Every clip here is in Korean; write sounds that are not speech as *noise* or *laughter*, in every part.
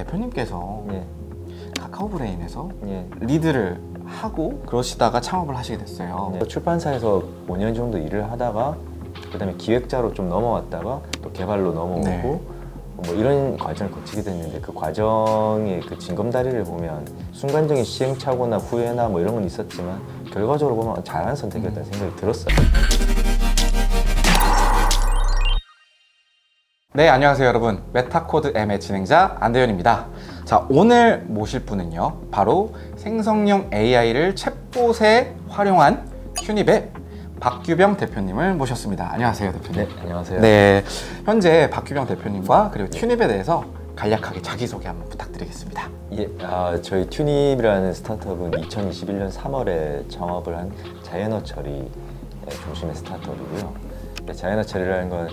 대표님께서 예, 카카오 브레인에서 예. 리드를 하고 그러시다가 창업을 하시게 됐어요. 네. 출판사에서 5년 정도 일을 하다가 그다음에 기획자로 좀 넘어왔다가 또 개발로 넘어오고 네. 뭐 이런 과정을 거치게 됐는데 그 과정의 그 징검다리를 보면 순간적인 시행착오나 후회나 뭐 이런 건 있었지만 결과적으로 보면 잘한 선택이었다는 생각이 들었어요. 네, 안녕하세요, 여러분. 메타코드 M의 진행자 안대현입니다. 자, 오늘 모실 분은요, 바로 생성형 AI를 챗봇에 활용한 튜닙의 박규병 대표님을 모셨습니다. 안녕하세요, 대표님. 네, 안녕하세요. 네, 현재 박규병 대표님과 그리고 튜닙에 대해서 간략하게 자기소개 한번 부탁드리겠습니다. 예, 아, 저희 튜닙이라는 스타트업은 2021년 3월에 창업을 한 자연어 처리 중심의 스타트업이고요. 네, 자연어 처리라는 건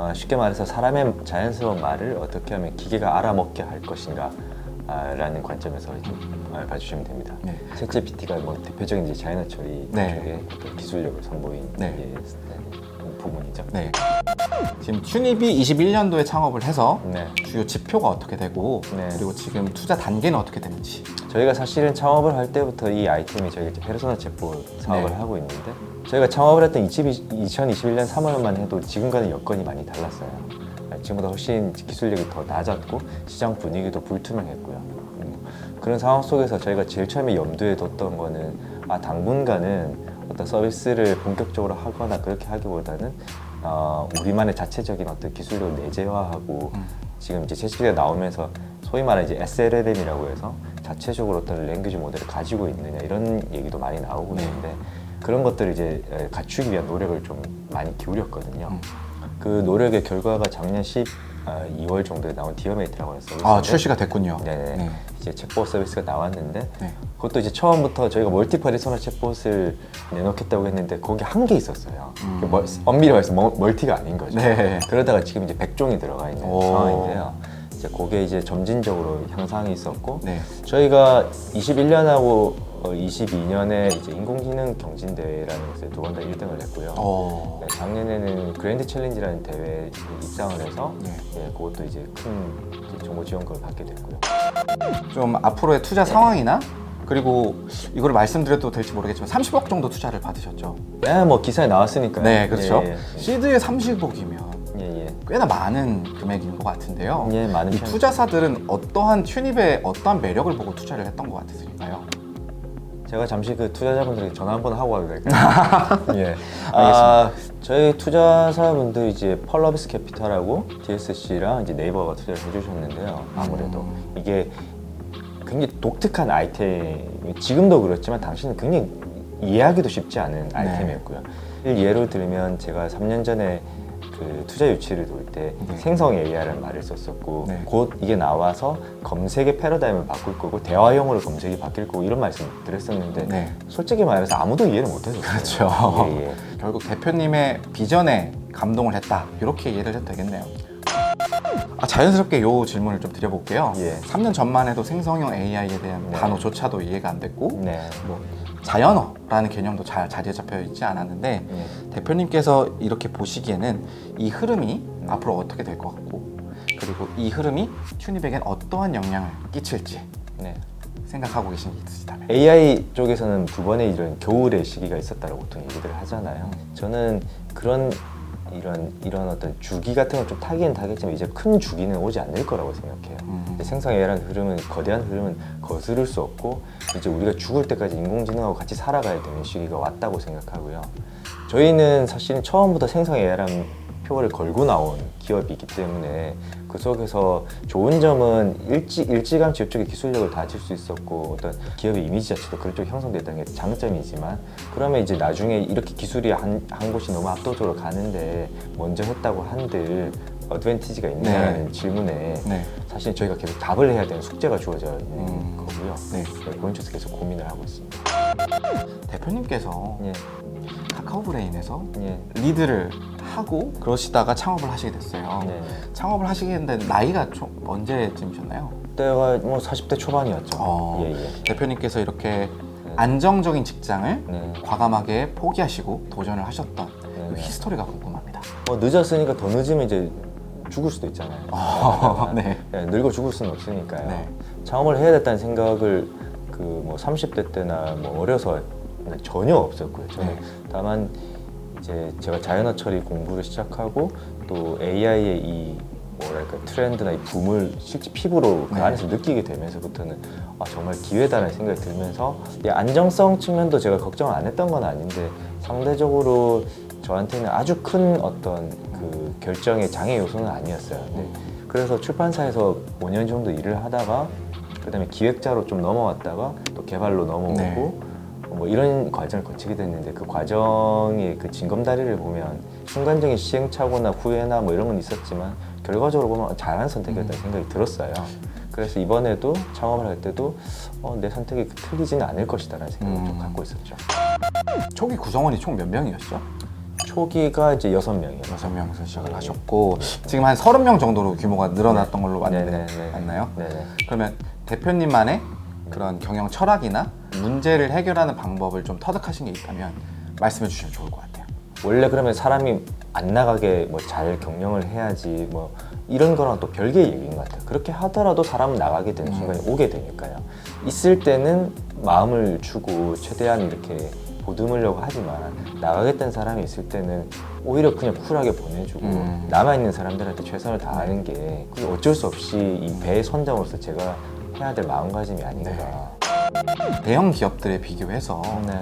어, 쉽게 말해서 사람의 자연스러운 말을 어떻게 하면 기계가 알아먹게 할 것인가 아, 라는 관점에서 좀 어, 봐주시면 됩니다. 네. 챗GPT가 뭐 대표적인 이제 자연어 처리 네. 쪽의 어떤 기술력을 선보인 네. 예, 네, 부분이죠. 네. 지금 튜닙이 21년도에 창업을 해서 네. 주요 지표가 어떻게 되고 네. 그리고 지금 투자 단계는 어떻게 되는지. 저희가 사실은 창업을 할 때부터 이 아이템이 저희가 이제 페르소나 챗봇 사업을 네. 하고 있는데 저희가 창업을 했던 2021년 3월만 해도 지금과는 여건이 많이 달랐어요. 아, 지금보다 훨씬 기술력이 더 낮았고 시장 분위기도 불투명했고요. 음, 그런 상황 속에서 저희가 제일 처음에 염두에 뒀던 거는 아 당분간은 어떤 서비스를 본격적으로 하거나 그렇게 하기보다는 어, 우리만의 자체적인 어떤 기술력을 내재화하고 음. 지금 이제 채식가 나오면서 소위 말하는 이제 SLLM이라고 해서 자체적으로 어떤 랭귀지 모델을 가지고 있느냐 이런 얘기도 많이 나오고 네. 있는데 그런 것들을 이제 에, 갖추기 위한 노력을 좀 많이 기울였거든요. 음. 그 노력의 결과가 작년 12월 정도에 나온 디어메이트라고 해서 아, 출시가 됐군요. 네네. 네. 이제 챗봇 서비스가 나왔는데 네. 그것도 이제 처음부터 저희가 멀티 퍼리소나 챗봇을 내놓겠다고 했는데 거기 한 개 있었어요. 음. 그 멀- 엄밀히 말해서 멀- 멀티가 아닌 거죠. 네. 그러다가 지금 이제 100종이 들어가 있는 오. 상황인데요. 이제 그게 이제 점진적으로 향상이 있었고 네. 저희가 21년하고 22년에 이제 인공지능 경진대회라는 것에 두 번 다 1등을 했고요. 어. 네, 작년에는 그랜드 챌린지라는 대회에 입상을 해서 네. 예, 그것도 이제 큰 이제 정보 지원금을 받게 됐고요. 좀 앞으로의 투자 상황이나 그리고 이걸 말씀드려도 될지 모르겠지만 30억 정도 투자를 받으셨죠. 네, 뭐 기사에 나왔으니까요. 네, 그렇죠. 예, 시드에 30억이면 예, 예. 예. 꽤나 많은 금액인 것 같은데요. 예, 많은 이 편. 투자사들은 어떠한 튜닙의 어떠한 매력을 보고 투자를 했던 것 같으실까요? 제가 잠시 그 투자자분들에게 전화 한번 하고 와도 될까요? *laughs* 예. 아, 저희 투자사분들 이제 펄러비스 캐피탈하고 DSC랑 이제 네이버가 투자를 해주셨는데요. 아무래도 음. 이게 굉장히 독특한 아이템이 지금도 그렇지만 당시는 굉장히 이해하기도 쉽지 않은 네. 아이템이었고요. 예를 들면 제가 3년 전에 그 투자 유치를 돌때 네. 생성 AI라는 말을 썼었고 네. 곧 이게 나와서 검색의 패러다임을 바꿀 거고 대화용으로 검색이 바뀔 거고 이런 말씀 드렸었는데 네. 솔직히 말해서 아무도 이해를 못했어요. 그렇죠. 예, 예. *laughs* 결국 대표님의 비전에 감동을 했다. 이렇게 이해를 해도 되겠네요. 아, 자연스럽게 요 질문을 좀 드려볼게요. 예. 3년 전만 해도 생성형 AI에 대한 네. 단어조차도 이해가 안 됐고 네. 뭐 자연어라는 개념도 잘 자리에 잡혀 있지 않았는데 예. 대표님께서 이렇게 보시기에는 이 흐름이 앞으로 어떻게 될 것 같고 그리고 이 흐름이 튜닙에겐 어떠한 영향을 끼칠지 네. 생각하고 계신 게 있으시다면 AI 쪽에서는 두 번의 이런 겨울의 시기가 있었다고 보통 얘기를 하잖아요. 음. 저는 그런 이런 이런 어떤 주기 같은 걸좀 타긴 타겠지만 이제 큰 주기는 오지 않을 거라고 생각해요. 음. 생성 AI라는 흐름은 거대한 흐름은 거스를 수 없고 이제 우리가 죽을 때까지 인공지능하고 같이 살아가야 되는 시기가 왔다고 생각하고요. 저희는 사실은 처음부터 생성 AI라는 표를 걸고 나온 기업이기 때문에 그 속에서 좋은 점은 일찌, 일찌감치 이쪽에 기술력을 다질 수 있었고 어떤 기업의 이미지 자체도 그런 쪽에 형성됐다는 게 장점이지만 그러면 이제 나중에 이렇게 기술이 한, 한 곳이 너무 압도적으로 가는데 먼저 했다고 한들 어드밴티지가 있느냐는 네. 질문에 네. 사실 저희가 계속 답을 해야 되는 숙제가 주어져 있는 음. 거고요. 네. 네, 그런 쪽에서 계속 고민을 하고 있습니다. 대표님께서 예, 카카오 브레인에서 예, 리드를 하고 그러시다가 창업을 하시게 됐어요. 네. 창업을 하시게 됐는데 나이가 좀 언제쯤이셨나요? 그때가 뭐 40대 초반이었죠. 어. 예, 예. 대표님께서 이렇게 네. 안정적인 직장을 네. 과감하게 포기하시고 도전을 하셨던 네, 그 네. 히스토리가 궁금합니다. 뭐 늦었으니까 더 늦으면 이제 죽을 수도 있잖아요. 어, 네. 네, 늙어 죽을 수는 없으니까요. 네. 창업을 해야 됐다는 생각을 그 뭐 30대 때나 뭐 어려서 전혀 없었고요. 저는 네. 다만 이제 제가 자연어 처리 공부를 시작하고 또 AI의 이 뭐랄까 트렌드나 이 붐을 실제 피부로 그 네. 안에서 느끼게 되면서부터는 아, 정말 기회다라는 생각이 들면서 이 안정성 측면도 제가 걱정을 안 했던 건 아닌데 상대적으로 저한테는 아주 큰 어떤 그 결정의 장애 요소는 아니었어요. 근데 그래서 출판사에서 5년 정도 일을 하다가 그다음에 기획자로 좀 넘어왔다가 또 개발로 넘어오고 네. 뭐 이런 과정을 거치게 됐는데 그 과정의 그 징검다리를 보면 순간적인 시행착오나 후회나 뭐 이런 건 있었지만 결과적으로 보면 잘한 선택이었다는 음. 생각이 들었어요. 그래서 이번에도 창업을 할 때도 어, 내 선택이 틀리지는 않을 것이다라는 생각을 좀 음. 갖고 있었죠. 초기 구성원이 총 몇 명이었죠? 초기가 이제 여섯 명이에요. 여섯 명에서 시작을 하셨고 지금 한 서른 명 정도로 규모가 늘어났던 걸로 봤는데 네네네. 맞나요? 네네. 그러면 대표님만의 그런 경영 철학이나 문제를 해결하는 방법을 좀 터득하신 게 있다면 말씀해 주시면 좋을 것 같아요. 원래 그러면 사람이 안 나가게 뭐 잘 경영을 해야지 뭐 이런 거랑 또 별개의 얘기인 것 같아요. 그렇게 하더라도 사람은 나가게 되는 음. 순간이 오게 되니까요. 있을 때는 마음을 주고 최대한 이렇게 보듬으려고 하지만 나가겠다는 사람이 있을 때는 오히려 그냥 쿨하게 보내주고 음. 남아있는 사람들한테 최선을 다하는 게 그게 어쩔 수 없이 이 배의 선장으로서 제가 해야 될 마음가짐이 아닌가. 대형 기업들에 비교해서 네.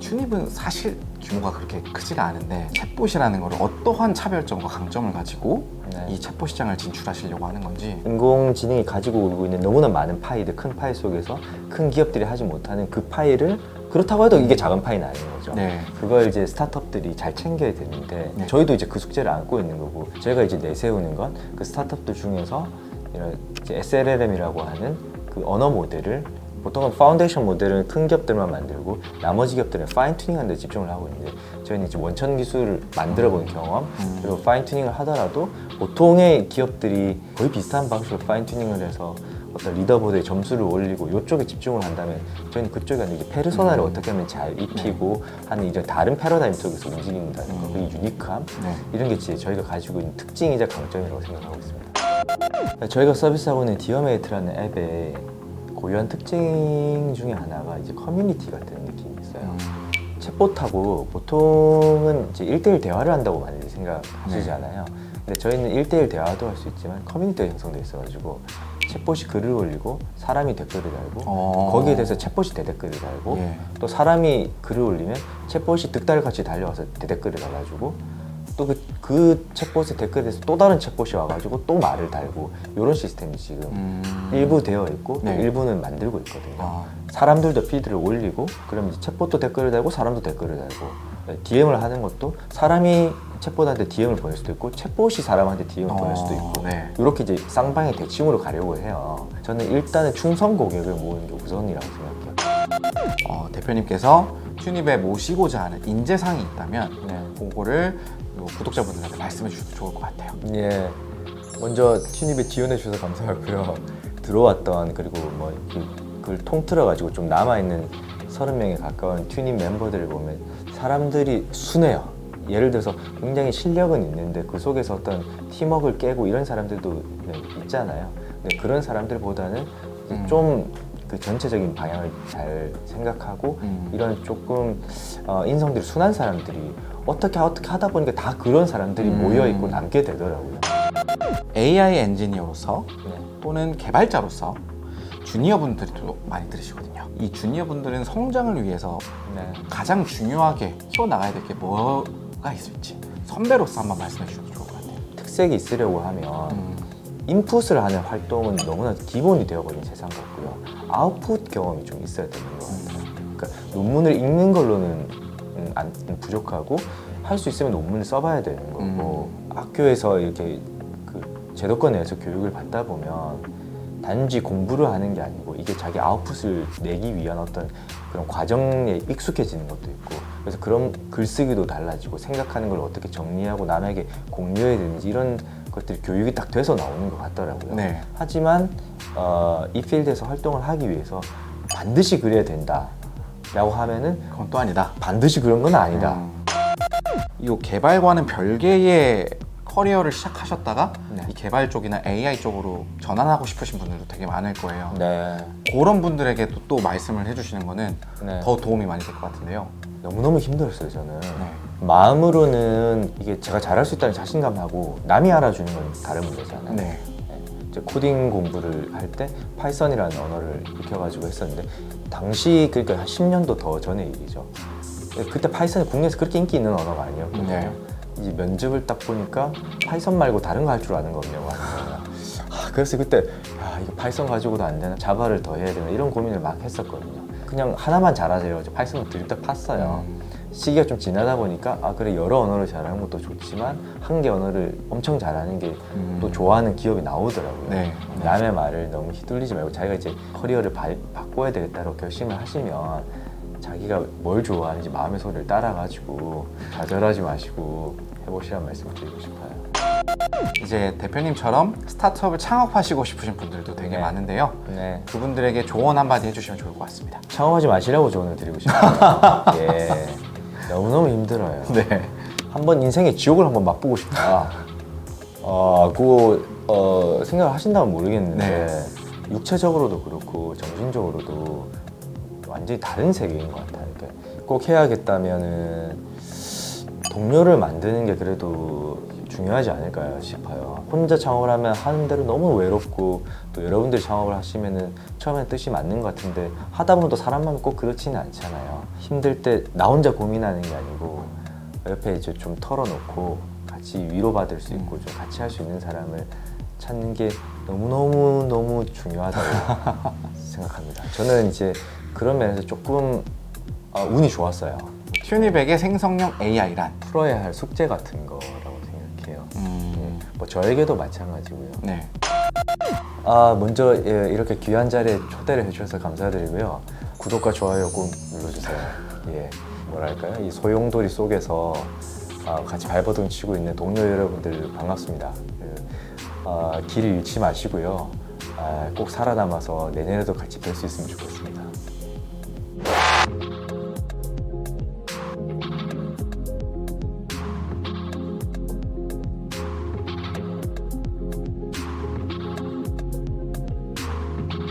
튜닙은 사실 규모가 그렇게 크지가 않은데 챗봇이라는 거를 어떠한 차별점과 강점을 가지고 네. 이 챗봇 시장을 진출하시려고 하는 건지 인공지능이 가지고 오고 있는 너무나 많은 파이들, 큰 파이 속에서 큰 기업들이 하지 못하는 그 파이를 그렇다고 해도 이게 작은 파이는 아닌 거죠. 네. 그걸 이제 스타트업들이 잘 챙겨야 되는데 네. 저희도 이제 그 숙제를 안고 있는 거고 저희가 이제 내세우는 건 그 스타트업들 중에서 이런 이제 SLLM이라고 하는 그 언어 모델을 보통은 파운데이션 모델은 큰 기업들만 만들고 나머지 기업들은 파인 튜닝하는 데 집중을 하고 있는데 저희는 이제 원천 기술을 만들어 본 경험 음. 그리고 파인 튜닝을 하더라도 보통의 기업들이 거의 비슷한 방식으로 파인 튜닝을 해서 어떤 리더보드에 점수를 올리고 이쪽에 집중을 한다면 저희는 그쪽이 아니라 페르소나를 음. 어떻게 하면 잘 입히고 하는 이제 다른 패러다임 속에서 움직인다는 거, 음. 그 유니크함 네. 이런 게 이제 저희가 가지고 있는 특징이자 강점이라고 생각하고 있습니다. 저희가 서비스하고 있는 디어메이트라는 앱의 고유한 특징 중에 하나가 이제 커뮤니티 같은 느낌이 있어요. 음, 챗봇하고 보통은 이제 1대1 대화를 한다고 많이 생각하시잖아요. 근데 저희는 1대1 대화도 할 수 있지만 커뮤니티가 형성돼 있어가지고 챗봇이 글을 올리고 사람이 댓글을 달고 어. 거기에 대해서 챗봇이 대댓글을 달고 예. 또 사람이 글을 올리면 챗봇이 득달같이 달려와서 대댓글을 달아주고 또그 그 챗봇의 댓글에 대해서 또 다른 챗봇이 와가지고 또 말을 달고 이런 시스템이 지금 음. 일부 되어 있고 또 네. 일부는 만들고 있거든요. 아. 사람들도 피드를 올리고 그러면 이제 챗봇도 댓글을 달고 사람도 댓글을 달고 DM을 하는 것도 사람이 챗봇한테 DM을 보낼 수도 있고 챗봇이 사람한테 DM을 어, 보낼 수도 있고 네. 이렇게 이제 쌍방의 대칭으로 가려고 해요. 저는 일단은 충성 고객을 모으는 게 우선이라고 생각해요. 어, 대표님께서 튜닙에 모시고자 하는 인재상이 있다면 네. 그거를 요 구독자분들한테 말씀해 주셔도 좋을 것 같아요. 예. 먼저 튜닙에 지원해 주셔서 감사하고요. 들어왔던 그리고 뭐 그걸 통틀어 가지고 좀 남아 있는 서른 명에 가까운 튜닙 멤버들을 보면 사람들이 순해요. 예를 들어서 굉장히 실력은 있는데 그 속에서 어떤 팀워크를 깨고 이런 사람들도 네, 있잖아요. 근데 그런 사람들보다는 이제 음. 좀그 전체적인 방향을 잘 생각하고 음. 이런 조금 어, 인성들이 순한 사람들이 어떻게 어떻게 하다 보니까 다 그런 사람들이 음. 모여 있고 남게 되더라고요. AI 엔지니어로서 네. 또는 개발자로서 주니어분들이 또 많이 들으시거든요. 이 주니어분들은 성장을 위해서 네. 가장 중요하게 키워나가야 될 게 뭐가 있을지 선배로서 한번 말씀해 주셔도 좋을 것 같아요. 특색이 있으려고 하면 음, 인풋을 하는 활동은 너무나 기본이 되어버린 세상 같고요. 아웃풋 경험이 좀 있어야 되는 것 같아요. 그러니까 논문을 읽는 걸로는 음, 안, 음, 부족하고 할 수 있으면 논문을 써봐야 되는 거고 학교에서 이렇게 그 제도권 내에서 교육을 받다 보면 단지 공부를 하는 게 아니고 이게 자기 아웃풋을 내기 위한 어떤 그런 과정에 익숙해지는 것도 있고 그래서 그런 글쓰기도 달라지고 생각하는 걸 어떻게 정리하고 남에게 공유해야 되는지 이런 것들이 교육이 딱 돼서 나오는 것 같더라고요. 네. 하지만 어, 이 필드에서 활동을 하기 위해서 반드시 그래야 된다 라고 하면은 그건 또 아니다. 반드시 그런 건 아니다. 음. 이 개발과는 별개의 커리어를 시작하셨다가 네. 이 개발 쪽이나 AI 쪽으로 전환하고 싶으신 분들도 되게 많을 거예요. 네. 그런 분들에게 또, 또 말씀을 해주시는 거는 네. 더 도움이 많이 될 것 같은데요. 너무너무 힘들었어요 저는 네. 마음으로는 이게 제가 잘할 수 있다는 자신감하고 남이 알아주는 건 다른 문제잖아요 네. 네. 이제 코딩 공부를 할 때 파이썬이라는 언어를 익혀가지고 했었는데 당시 그러니까 한 10년도 더 전의 일이죠. 그때 파이썬이 국내에서 그렇게 인기 있는 언어가 아니었거든요. 네. 이제 면접을 딱 보니까 파이썬 말고 다른 거 할 줄 아는 거 없냐고 하는 거예요. 아, 그래서 그때 아 이거 파이썬 가지고도 안 되나? 자바를 더 해야 되나? 이런 고민을 막 했었거든요. 그냥 하나만 잘하세요. 파이썬을 드립다 팠어요. 음. 시기가 좀 지나다 보니까 아 그래 여러 언어를 잘하는 것도 좋지만 한 개 언어를 엄청 잘하는 게 또 음. 좋아하는 기업이 나오더라고요. 네. 남의 말을 너무 휘둘리지 말고 자기가 이제 커리어를 바, 바꿔야 되겠다고 결심을 하시면 자기가 뭘 좋아하는지 마음의 소리를 따라가지고 좌절하지 마시고 해보시라는 말씀을 드리고 싶어요. 이제 대표님처럼 스타트업을 창업하시고 싶으신 분들도 되게 네. 많은데요. 네. 그분들에게 조언 한마디 해주시면 좋을 것 같습니다. 창업하지 마시라고 조언을 드리고 싶어요. *laughs* 예. 너무너무 힘들어요. 네. 한번 인생의 지옥을 한번 맛보고 싶다. 어, 그거 어, 생각을 하신다면 모르겠는데 네. 육체적으로도 그렇고 정신적으로도 완전히 다른 세계인 것 같아요. 그러니까 꼭 해야겠다면은 동료를 만드는 게 그래도 중요하지 않을까요 싶어요. 혼자 창업을 하면 하는 대로 너무 외롭고 또 여러분들이 창업을 하시면은 처음에 뜻이 맞는 것 같은데 하다 보면 또 사람만 꼭 그렇지는 않잖아요. 힘들 때 나 혼자 고민하는 게 아니고 옆에 이제 좀 털어놓고 같이 위로받을 수 있고 좀 같이 할 수 있는 사람을 찾는 게 너무너무 너무 중요하다고 *laughs* 생각합니다. 저는 이제 그런 면에서 조금 아, 운이 좋았어요. 튜니백의 생성형 AI란 풀어야 할 숙제 같은 거라고 뭐 저에게도 마찬가지고요. 네. 아 먼저 예, 이렇게 귀한 자리에 초대를 해주셔서 감사드리고요. 구독과 좋아요 꼭 눌러주세요. 예, 뭐랄까요? 이 소용돌이 속에서 아, 같이 발버둥 치고 있는 동료 여러분들 반갑습니다. 그, 아, 길을 잃지 마시고요. 아, 꼭 살아남아서 내년에도 같이 뵐 수 있으면 좋겠습니다.